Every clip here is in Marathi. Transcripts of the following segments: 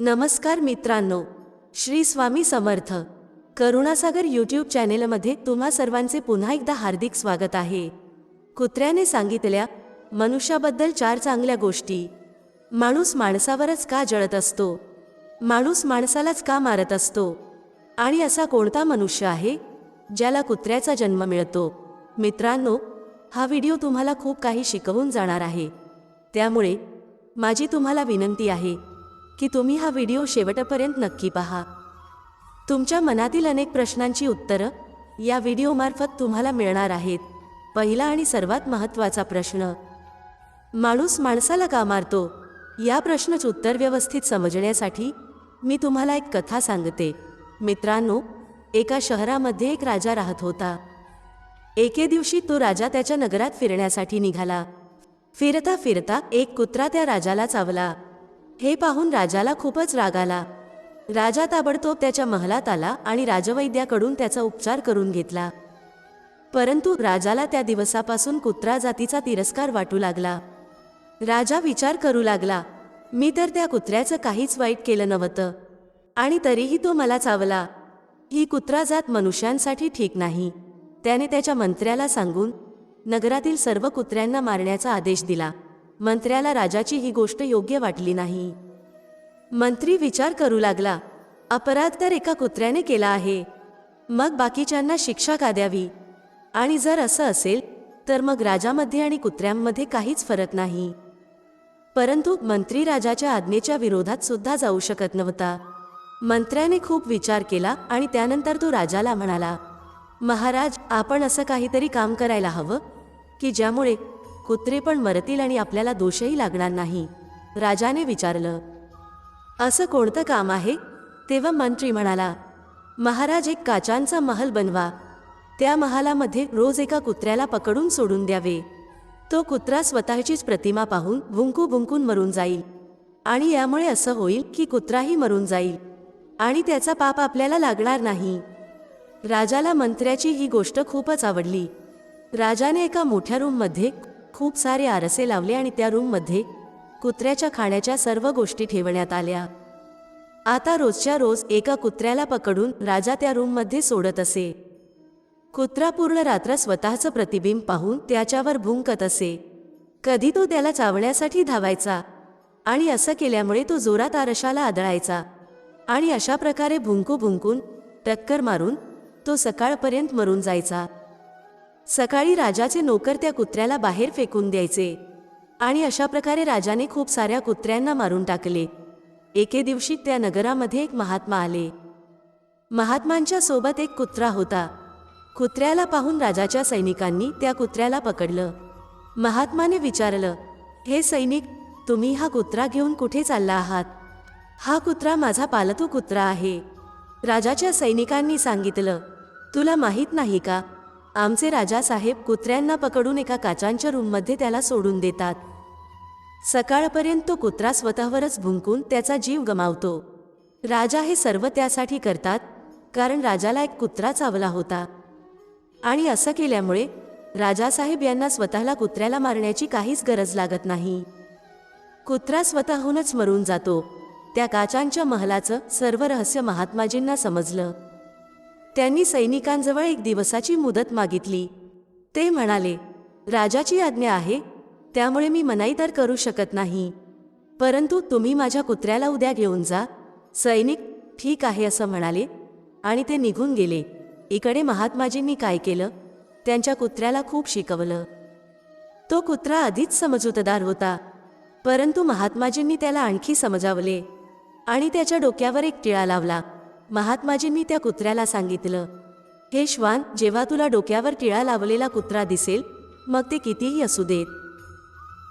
नमस्कार मित्रांनो श्री स्वामी समर्थ. करुणासागर यूट्यूब चॅनेलमध्ये तुम्हा सर्वांचे पुन्हा एकदा हार्दिक स्वागत आहे. कुत्र्याने सांगितल्या मनुष्याबद्दल चार चांगल्या गोष्टी. माणूस माणसावरच का जळत असतो? माणूस माणसालाच का मारत असतो? आणि असा कोणता मनुष्य आहे ज्याला कुत्र्याचा जन्म मिळतो? मित्रांनो हा व्हिडिओ तुम्हाला खूप काही शिकवून जाणार आहे. त्यामुळे माझी तुम्हाला विनंती आहे की तुम्ही हा व्हिडिओ शेवटपर्यंत नक्की पहा. तुमच्या मनातील अनेक प्रश्नांची उत्तरं या व्हिडिओमार्फत तुम्हाला मिळणार आहेत. पहिला आणि सर्वात महत्त्वाचा प्रश्न माणूस माणसाला का मारतो? या प्रश्नाचं उत्तर व्यवस्थित समजण्यासाठी मी तुम्हाला एक कथा सांगते. मित्रांनो एका शहरामध्ये एक राजा राहत होता. एके दिवशी तो राजा त्याच्या नगरात फिरण्यासाठी निघाला. फिरता फिरता एक कुत्रा त्या राजाला चावला. हे पाहून राजाला खूपच राग आला. राजा ताबडतोब त्याच्या महलात आला आणि राजवैद्याकडून त्याचा उपचार करून घेतला. परंतु राजाला त्या दिवसापासून कुत्रा जातीचा तिरस्कार वाटू लागला. राजा विचार करू लागला मी तर त्या कुत्र्याचं काहीच वाईट केलं नव्हतं. आणि तरीही तो मला चावला. ही कुत्रा जात मनुष्यांसाठी ठीक नाही. त्याने त्याच्या मंत्र्याला सांगून नगरातील सर्व कुत्र्यांना मारण्याचा आदेश दिला. मंत्र्याला राजाची ही गोष्ट योग्य वाटली नाही. मंत्री विचार करू लागला अपराध तर एका कुत्र्याने केला आहे. मग बाकीच्यांना शिक्षा का द्यावी? आणि जर असं असेल तर मग राजामध्ये आणि कुत्र्यांमध्ये काहीच फरक नाही. परंतु मंत्री राजाच्या आज्ञेच्या विरोधात सुद्धा जाऊ शकत नव्हता. मंत्र्याने खूप विचार केला आणि त्यानंतर तो राजाला म्हणाला महाराज आपण असं काहीतरी काम करायला हवं की ज्यामुळे कुत्रे पण मरतील आणि आपल्याला दोषही लागणार नाही. राजाने विचारलं असं कोणतं काम आहे? तेव्हा मंत्री म्हणाला महाराज एक काचांचा महल बनवा. त्या महालामध्ये रोज एका कुत्र्याला पकडून सोडून द्यावे. तो कुत्रा स्वतःचीच प्रतिमा पाहून भुंकू भुंकून मरून जाईल. आणि यामुळे असं होईल की कुत्राही मरून जाईल. आणि त्याचा पाप आपल्याला लागणार नाही. राजाला मंत्र्याची ही गोष्ट खूपच आवडली. राजाने एका मोठ्या रूममध्ये खूप सारे आरसे लावले आणि त्या रूममध्ये कुत्र्याच्या खाण्याच्या सर्व गोष्टी ठेवण्यात आल्या. आता रोजच्या रोज एका कुत्र्याला पकडून राजा त्या रूममध्ये सोडत असे. कुत्रा पूर्ण रात्र स्वतःचं प्रतिबिंब पाहून त्याच्यावर भुंकत असे. कधी तो त्याला चावण्यासाठी धावायचा आणि असं केल्यामुळे तो जोरात आरशाला आदळायचा आणि अशा प्रकारे भुंकू भुंकून टक्कर मारून तो सकाळपर्यंत मरून जायचा. सकाळी राजाचे नोकर त्या कुत्र्याला बाहेर फेकून द्यायचे. आणि अशा प्रकारे राजाने खूप साऱ्या कुत्र्यांना मारून टाकले. एके दिवशी त्या नगरामध्ये एक महात्मा आले. महात्मांच्या सोबत एक कुत्रा होता. कुत्र्याला पाहून राजाच्या सैनिकांनी त्या कुत्र्याला पकडलं. महात्माने विचारलं हे सैनिक तुम्ही हा कुत्रा घेऊन कुठे चालला आहात? हा कुत्रा माझा पालतू कुत्रा आहे. राजाच्या सैनिकांनी सांगितलं तुला माहीत नाही का? आमचे राजासाहेब कुत्र्यांना पकडून एका काचांच्या रूममध्ये त्याला सोडून देतात. सकाळपर्यंत तो कुत्रा स्वतःवरच भुंकून त्याचा जीव गमावतो. राजा हे सर्व त्यासाठी करतात कारण राजाला एक कुत्रा चावला होता. आणि असं केल्यामुळे राजासाहेब यांना स्वतःला कुत्र्याला मारण्याची काहीच गरज लागत नाही. कुत्रा स्वतःहूनच मरून जातो. त्या काचांच्या महलाचं सर्व रहस्य महात्माजींना समजलं. त्यांनी सैनिकांजवळ एक दिवसाची मुदत मागितली. ते म्हणाले राजाची आज्ञा आहे त्यामुळे मी मनाई तर करू शकत नाही. परंतु तुम्ही माझ्या कुत्र्याला उद्या घेऊन जा. सैनिक ठीक आहे असं म्हणाले आणि ते निघून गेले. इकडे महात्माजींनी काय केलं? त्यांच्या कुत्र्याला खूप शिकवलं. तो कुत्रा आधीच समजूतदार होता. परंतु महात्माजींनी त्याला आणखी समजावले आणि त्याच्या डोक्यावर एक टिळा लावला. महात्माजींनी त्या कुत्र्याला सांगितलं हे श्वान जेव्हा तुला डोक्यावर टिळा लावलेला कुत्रा दिसेल मग ते कितीही असू देत.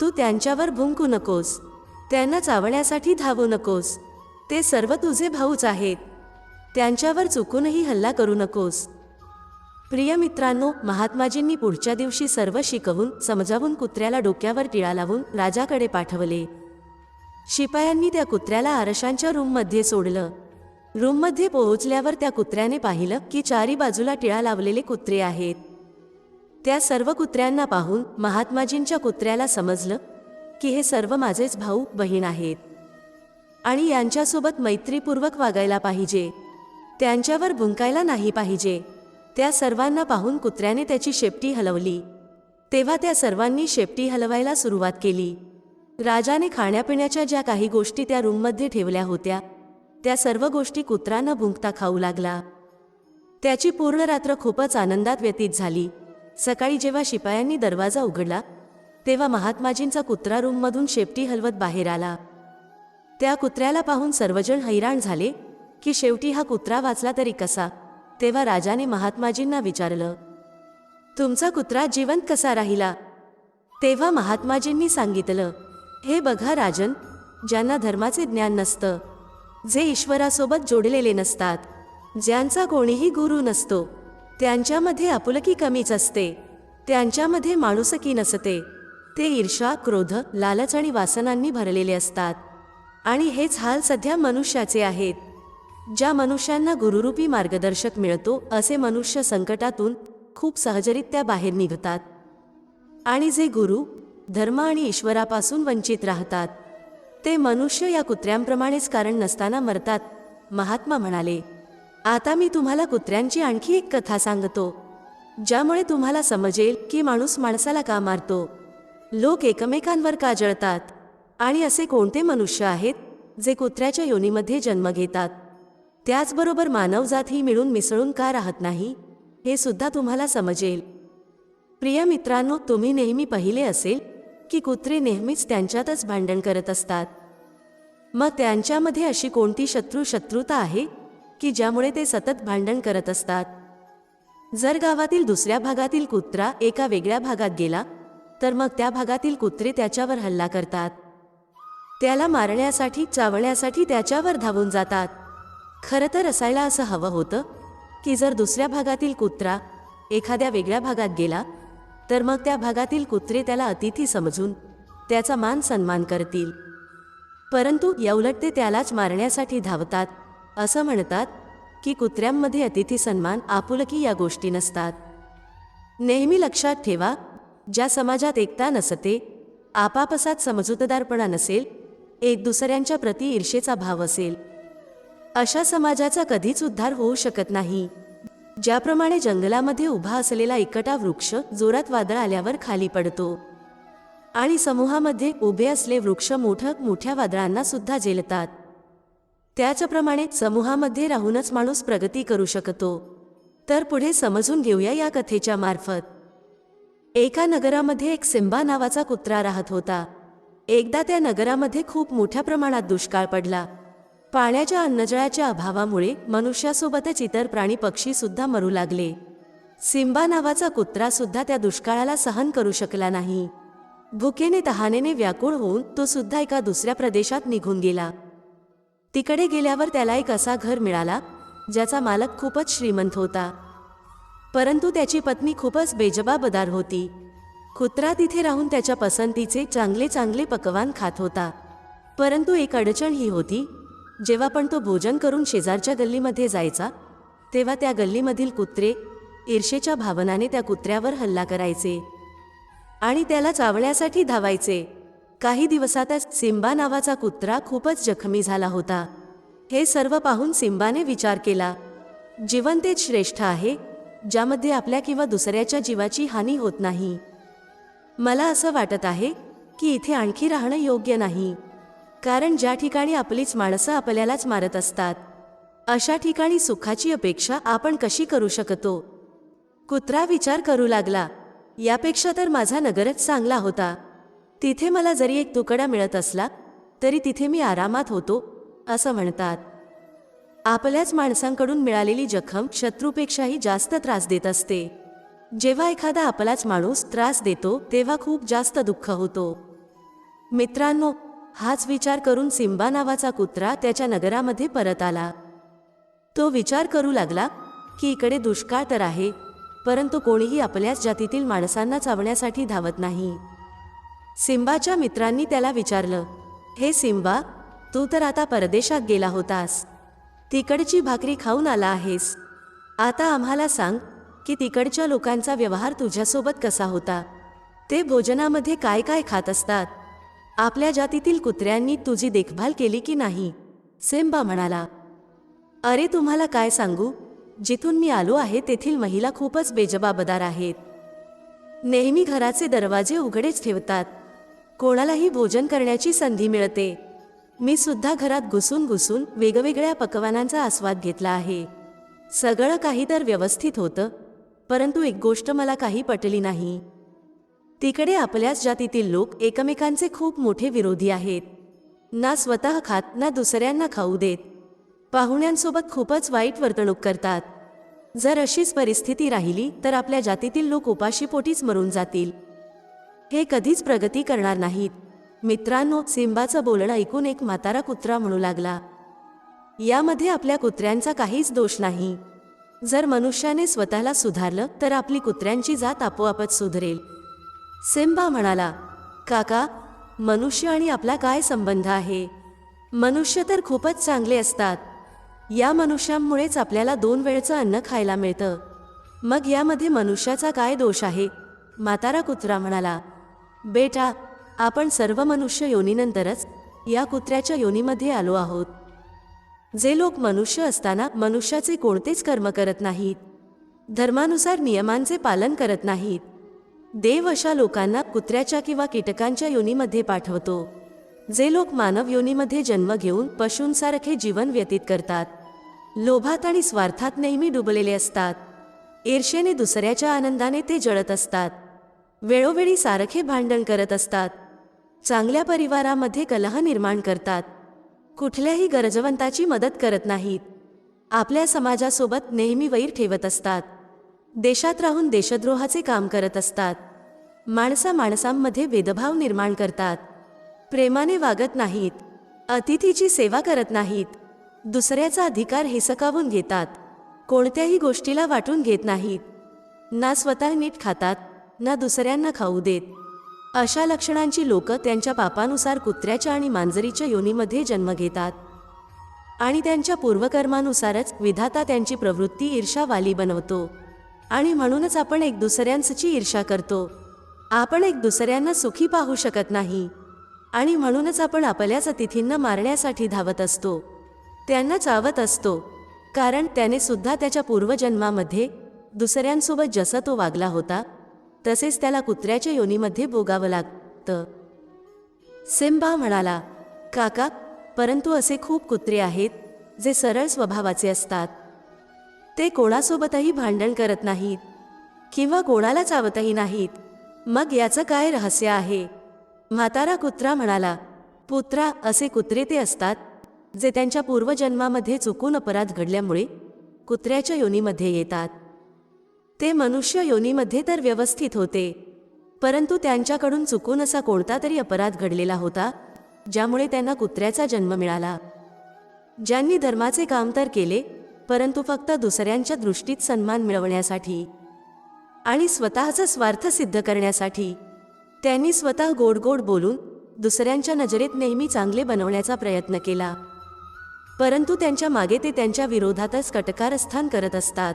तू त्यांच्यावर भुंकू नकोस त्यांना चावण्यासाठी धावू नकोस ते सर्व तुझे भाऊच आहेत. त्यांच्यावर चुकूनही हल्ला करू नकोस. प्रिय मित्रांनो महात्माजींनी पुढच्या दिवशी सर्व शिकवून समजावून कुत्र्याला डोक्यावर टिळा लावून राजाकडे पाठवले. शिपायांनी त्या कुत्र्याला आरशांच्या रूममध्ये सोडलं. रूममध्ये पोहोचल्यावर त्या कुत्र्याने पाहिलं की चारी बाजूला टिळा लावलेले कुत्रे आहेत. त्या सर्व कुत्र्यांना पाहून महात्माजींच्या कुत्र्याला समजलं की हे सर्व माझेच भाऊ बहीण आहेत. आणि यांच्यासोबत मैत्रीपूर्वक वागायला पाहिजे. त्यांच्यावर भुंकायला नाही पाहिजे. त्या सर्वांना पाहून कुत्र्याने त्याची शेपटी हलवली. तेव्हा त्या सर्वांनी शेपटी हलवायला सुरुवात केली. राजाने खाण्यापिण्याच्या ज्या काही गोष्टी त्या रूममध्ये ठेवल्या होत्या त्या सर्व गोष्टी कुत्रा न भुंकता खाऊ लागला. त्याची पूर्ण रात्र खूपच आनंदात व्यतीत झाली. सकाळी जेव्हा शिपायांनी दरवाजा उघडला तेव्हा महात्माजींचा कुत्रा रूममधून शेपटी हलवत बाहेर आला. त्या कुत्र्याला पाहून सर्वजण हैराण झाले की शेवटी हा कुत्रा वाचला तरी कसा? तेव्हा राजाने महात्माजींना विचारलं तुमचा कुत्रा जिवंत कसा राहिला? तेव्हा महात्माजींनी सांगितलं हे बघा राजन ज्यांना धर्माचे ज्ञान नसतं जे ईश्वरासोबत जोडलेले नसतात ज्यांचा कोणीही गुरु नसतो त्यांच्यामध्ये आपुलकी कमीच असते त्यांच्यामध्ये माणुसकी नसते. ते ईर्षा क्रोध लालच आणि वासनांनी भरलेले असतात. आणि हेच हाल सध्या मनुष्याचे आहेत. ज्या मनुष्यांना गुरुरूपी मार्गदर्शक मिळतो असे मनुष्य संकटातून खूप सहजरित्या बाहेर निघतात. आणि जे गुरु धर्म आणि ईश्वरापासून वंचित राहतात ते मनुष्य या कुत्र्यांप्रमाणेच कारण नसताना मरतात महात्मा म्हणाले. आता मी तुम्हाला कुत्र्यांची आणखी एक कथा सांगतो ज्यामुळे तुम्हाला समजेल की माणूस माणसाला का मारतो. लोक एकमेकांवर का जळतात? आणि असे कोणते मनुष्य आहेत जे कुत्र्याच्या योनीमध्ये जन्म घेतात? त्याचबरोबर मानवजात ही मिळून मिसळून का राहत नाही? हे सुद्धा तुम्हाला समजेल. प्रिय मित्रांनो तुम्ही नेहमी पाहिले असेल की कुत्रे नेहमीच त्यांच्यातच भांडण करत असतात. मग त्यांच्यामध्ये अशी कोणती शत्रू शत्रुता आहे की ज्यामुळे ते सतत भांडण करत असतात? जर गावातील दुसऱ्या भागातील कुत्रा एका वेगळ्या भागात गेला तर मग त्या भागातील कुत्रे त्याच्यावर हल्ला करतात. त्याला मारण्यासाठी चावण्यासाठी त्याच्यावर धावून जातात. खरं तर असायला असं हवं होतं की जर दुसऱ्या भागातील कुत्रा एखाद्या वेगळ्या भागात गेला तर मग त्या भागातील कुत्रे त्याला अतिथी समजून त्याचा मान सन्मान करतील. परंतु याउलट ते त्यालाच मारण्यासाठी धावतात असं म्हणतात की कुत्र्यांमध्ये अतिथी सन्मान आपुलकी या गोष्टी नसतात. नेहमी लक्षात ठेवा ज्या समाजात एकता नसते आपापसात समजूतदारपणा नसेल एक दुसऱ्यांच्या प्रति ईर्षेचा भाव असेल. अशा समाजाचा कधीच उद्धार होऊ शकत नाही. ज्याप्रमाणे जंगलामध्ये उभा असलेला इकटा वृक्ष जोरात वादळ आल्यावर खाली पडतो. आणि समूहामध्ये उभे असले वृक्ष मोठ्या मोठ्या वादळांना सुद्धा झेलतात त्याचप्रमाणे समूहामध्ये राहूनच माणूस प्रगती करू शकतो. तर पुढे समजून घेऊया या कथेच्या मार्फत. एका नगरामध्ये एक सिंबा नावाचा कुत्रा राहत होता. एकदा त्या नगरामध्ये खूप मोठ्या प्रमाणात दुष्काळ पडला. पाण्याच्या अन्नजळाच्या अभावामुळे मनुष्यासोबतच इतर प्राणी पक्षी सुद्धा मरू लागले. सिंबा नावाचा कुत्रा सुद्धा त्या दुष्काळाला सहन करू शकला नाही. भुकेने तहानेने व्याकुळ होऊन तो सुद्धा एका दुसऱ्या प्रदेशात निघून गेला. तिकडे गेल्यावर त्याला एक असा घर मिळाला ज्याचा मालक खूपच श्रीमंत होता. परंतु त्याची पत्नी खूपच बेजबाबदार होती. कुत्रा तिथे राहून त्याच्या पसंतीचे चांगले चांगले पकवान खात होता. परंतु एक अडचण ही होती जेव्हा पण तो भोजन करून शेजारच्या गल्लीमध्ये जायचा तेव्हा त्या गल्लीमधील कुत्रे ईर्षेच्या भावनाने त्या कुत्र्यावर हल्ला करायचे आणि त्याला चावण्यासाठी धावायचे. काही दिवसातच सिंबा नावाचा कुत्रा खूपच जखमी झाला होता. हे सर्व पाहून सिंबाने विचार केला जीवन तेच श्रेष्ठ आहे ज्यामध्ये आपल्या किंवा दुसऱ्याच्या जीवाची हानी होत नाही. मला असं वाटत आहे की इथे आणखी राहणं योग्य नाही. कारण ज्या ठिकाणी आपलीच माणसं आपल्यालाच मारत असतात अशा ठिकाणी सुखाची अपेक्षा आपण कशी करू शकतो? कुत्रा विचार करू लागला. यापेक्षा तर माझा नगरच चांगला होता. तिथे मला जरी एक तुकडा मिळत असला तरी तिथे मी आरामात होतो असं म्हणतात. आपल्याच माणसांकडून मिळालेली जखम शत्रूपेक्षाही जास्त त्रास देत असते. जेव्हा एखादा आपलाच माणूस त्रास देतो तेव्हा खूप जास्त दुःख होतो. मित्रांनो हाच विचार करून सिंबा नावाचा कुत्रा त्याच्या नगरामध्ये परत आला. तो विचार करू लागला की इकडे दुष्काळ तर आहे परंतु कोणीही आपल्याच जातीतील माणसांना चावण्यासाठी धावत नाही. सिंबाच्या मित्रांनी त्याला विचारलं हे सिंबा तू तर आता परदेशात गेला होतास. तिकडची भाकरी खाऊन आला आहेस. आता आम्हाला सांग की तिकडच्या लोकांचा व्यवहार तुझ्यासोबत कसा होता? ते भोजनामध्ये काय काय खात असतात? आपल्या जातीतील कुत्र्यांनी तुझी देखभाल केली की नाही? सेम्बा म्हणाला अरे तुम्हाला काय सांगू? जिथून मी आलो आहे तेथील महिला खूपच बेजबाबदार आहेत. नेहमी घराचे दरवाजे उघडेच ठेवतात. कोणालाही भोजन करण्याची संधी मिळते. मी सुद्धा घरात घुसून घुसून वेगवेगळ्या पकवानांचा आस्वाद घेतला आहे. सगळं काही तर व्यवस्थित होतं परंतु एक गोष्ट मला काही पटली नाही. तिकडे आपल्याच जातीतील लोक एकमेकांचे खूप मोठे विरोधी आहेत. ना स्वतः खात ना दुसऱ्यांना खाऊ देत. पाहुण्यांसोबत खूपच वाईट वर्तणूक करतात. जर अशीच परिस्थिती राहिली तर आपल्या जातीतील लोक उपाशीपोटीच मरून जातील. हे कधीच प्रगती करणार नाहीत. मित्रांनो सिंबाचं बोलणं ऐकून एक म्हातारा कुत्रा म्हणू लागला. यामध्ये आपल्या कुत्र्यांचा काहीच दोष नाही. जर मनुष्याने स्वतःला सुधारलं तर आपली कुत्र्यांची जात आपोआपच सुधरेल. सिम्बा म्हणाला काका मनुष्य आणि आपला काय संबंध आहे? मनुष्य तर खूपच चांगले असतात. या मनुष्यांमुळेच आपल्याला दोन वेळचं अन्न खायला मिळतं. मग यामध्ये मनुष्याचा काय दोष आहे? म्हातारा कुत्रा म्हणाला बेटा आपण सर्व मनुष्य योनीनंतरच या कुत्र्याच्या योनीमध्ये आलो आहोत. जे लोक मनुष्य असताना मनुष्याचे कोणतेच कर्म करत नाहीत धर्मानुसार नियमांचे पालन करत नाहीत देव अशा लोकांना कुत्र्याच्या किंवा कीटकांच्या योनीमध्ये पाठवतो जे लोक मानव योनीमध्ये जन्म घेऊन पशूंसारखे जीवन व्यतीत करतात. लोभात आणि स्वार्थात नेहमी डुबलेले असतात. ईर्षेने दुसऱ्याच्या आनंदाने ते जळत असतात. वेळोवेळी सारखे भांडण करत असतात. चांगल्या परिवारामध्ये कलह निर्माण करतात. कुठल्याही गरजवंताची मदत करत नाहीत. आपल्या समाजासोबत नेहमी वैर ठेवत असतात. देशात राहून देशद्रोहाचे काम करत असतात. माणसा माणसांमध्ये भेदभाव निर्माण करतात. प्रेमाने वागत नाहीत. अतिथीची सेवा करत नाहीत. दुसऱ्याचा अधिकार हिसकावून घेतात. कोणत्याही गोष्टीला वाटून घेत नाहीत. ना स्वतः नीट खातात ना दुसऱ्यांना खाऊ देत. अशा लक्षणांची लोक त्यांच्या पापानुसार कुत्र्याच्या आणि मांजरीच्या योनीमध्ये जन्म घेतात. आणि त्यांच्या पूर्वकर्मानुसारच विधाता त्यांची प्रवृत्ती ईर्षावाली बनवतो. आणि म्हणूनच आपण एक दुसऱ्यांची ईर्षा करतो. आपण एक दुसऱ्यांना सुखी पाहू शकत नाही. आणि म्हणूनच आपण आपल्याच अतिथींना मारण्यासाठी धावत असतो. त्यांना चावत असतो. कारण त्याने सुद्धा त्याच्या पूर्वजन्मामध्ये दुसऱ्यांसोबत जसा तो वागला होता तसेच त्याला कुत्र्याच्या योनीमध्ये भोगावं लागतं. सिम्बा म्हणाला काका परंतु असे खूप कुत्रे आहेत जे सरळ स्वभावाचे असतात. ते कोणासोबतही भांडण करत नाहीत किंवा कोणाला चावतही नाहीत. मग याचं काय रहस्य आहे? म्हातारा कुत्रा म्हणाला पुत्रा असे कुत्रे ते असतात जे त्यांच्या पूर्वजन्मामध्ये चुकून अपराध घडल्यामुळे कुत्र्याच्या योनीमध्ये येतात. ते मनुष्य योनीमध्ये तर व्यवस्थित होते परंतु त्यांच्याकडून चुकून असा कोणता तरी अपराध घडलेला होता ज्यामुळे त्यांना कुत्र्याचा जन्म मिळाला. ज्यांनी धर्माचे काम तर केले परंतु फक्त दुसऱ्यांच्या दृष्टीत सन्मान मिळवण्यासाठी आणि स्वतःचा स्वार्थ सिद्ध करण्यासाठी. त्यांनी स्वतः गोड गोड बोलून दुसऱ्यांच्या नजरेत नेहमी चांगले बनवण्याचा प्रयत्न केला. परंतु त्यांच्या मागे ते त्यांच्या विरोधातच कटकारस्थान करत असतात.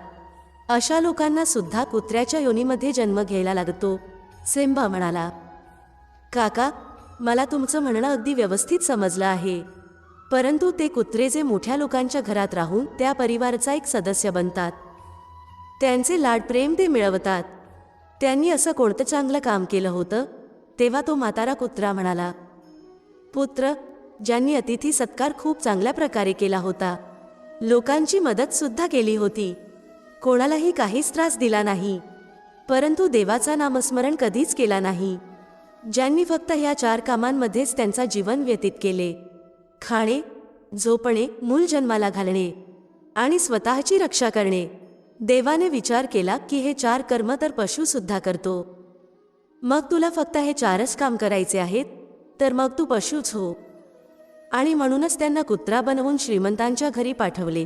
अशा लोकांना सुद्धा कुत्र्याच्या योनीमध्ये जन्म घ्यायला लागतो सेंबा म्हणाला. काका मला तुमचं म्हणणं अगदी व्यवस्थित समजलं आहे. परंतु ते कुत्रे जे मोठ्या लोकांच्या घरात राहून त्या परिवाराचा एक सदस्य बनतात. त्यांचे लाडप्रेम ते मिळवतात. त्यांनी असं कोणतं चांगलं काम केलं होतं? तेव्हा तो म्हातारा कुत्रा म्हणाला पुत्र ज्यांनी अतिथी सत्कार खूप चांगल्या प्रकारे केला होता लोकांची मदतसुद्धा केली होती. कोणालाही काहीच त्रास दिला नाही. परंतु देवाचा नामस्मरण कधीच केला नाही. ज्यांनी फक्त ह्या चार कामांमध्येच त्यांचा जीवन व्यतीत केले. खाणे झोपणे मूल जन्माला घालणे आणि स्वतःची रक्षा करणे. देवाने विचार केला की हे चार कर्म तर पशुसुद्धा करतो. मग तुला फक्त हे चारच काम करायचे आहेत तर मग तू पशुच हो. आणि म्हणूनच त्यांना कुत्रा बनवून श्रीमंतांच्या घरी पाठवले.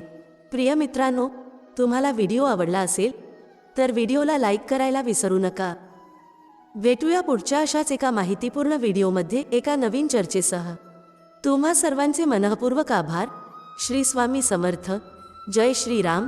प्रिय मित्रांनो तुम्हाला व्हिडिओ आवडला असेल तर व्हिडिओला लाईक करायला विसरू नका. भेटूया पुढच्या अशाच एका माहितीपूर्ण व्हिडिओमध्ये एका नवीन चर्चेसह. तुम्हा सर्वांचे मनःपूर्वक आभार. श्री स्वामी समर्थ. जय श्रीराम.